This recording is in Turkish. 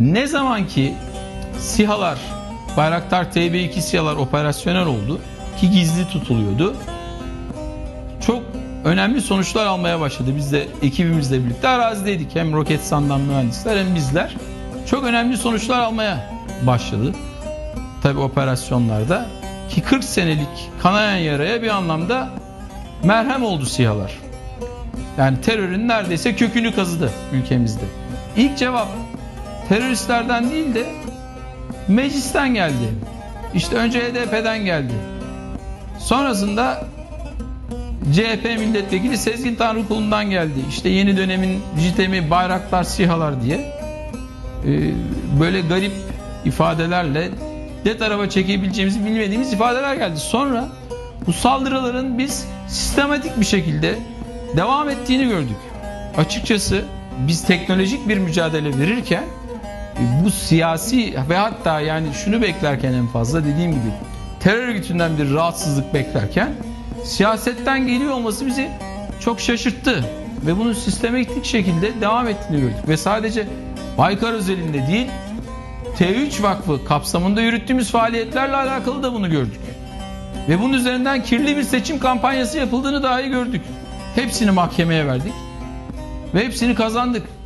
Ne zaman ki SİHA'lar, Bayraktar TB2 SİHA'lar operasyonel oldu ki gizli tutuluyordu. Çok önemli sonuçlar almaya başladı. Biz de ekibimizle birlikte arazideydik. Hem Roketsan'dan mühendisler hem bizler. Çok önemli sonuçlar almaya başladı. Tabi operasyonlarda. Ki 40 senelik kanayan yaraya bir anlamda merhem oldu SİHA'lar. Yani terörün neredeyse kökünü kazıdı ülkemizde. İlk cevap teröristlerden değil de meclisten geldi. İşte önce HDP'den geldi. Sonrasında CHP milletvekili Sezgin Tanrıkulu'ndan geldi. İşte yeni dönemin JITEM'i bayraklar, sihalar diye. Ee, böyle garip ifadelerle ne tarafa çekebileceğimizi bilmediğimiz ifadeler geldi. Sonra bu saldırıların biz sistematik bir şekilde devam ettiğini gördük. Açıkçası biz teknolojik bir mücadele verirken bu siyasi ve hatta yani şunu beklerken en fazla dediğim gibi terör örgütünden bir rahatsızlık beklerken siyasetten geliyor olması bizi çok şaşırttı ve bunun sistematik şekilde devam ettiğini gördük ve sadece Baykar özelinde değil T3 Vakfı kapsamında yürüttüğümüz faaliyetlerle alakalı da bunu gördük. Ve bunun üzerinden kirli bir seçim kampanyası yapıldığını dahi gördük. Hepsini mahkemeye verdik ve hepsini kazandık.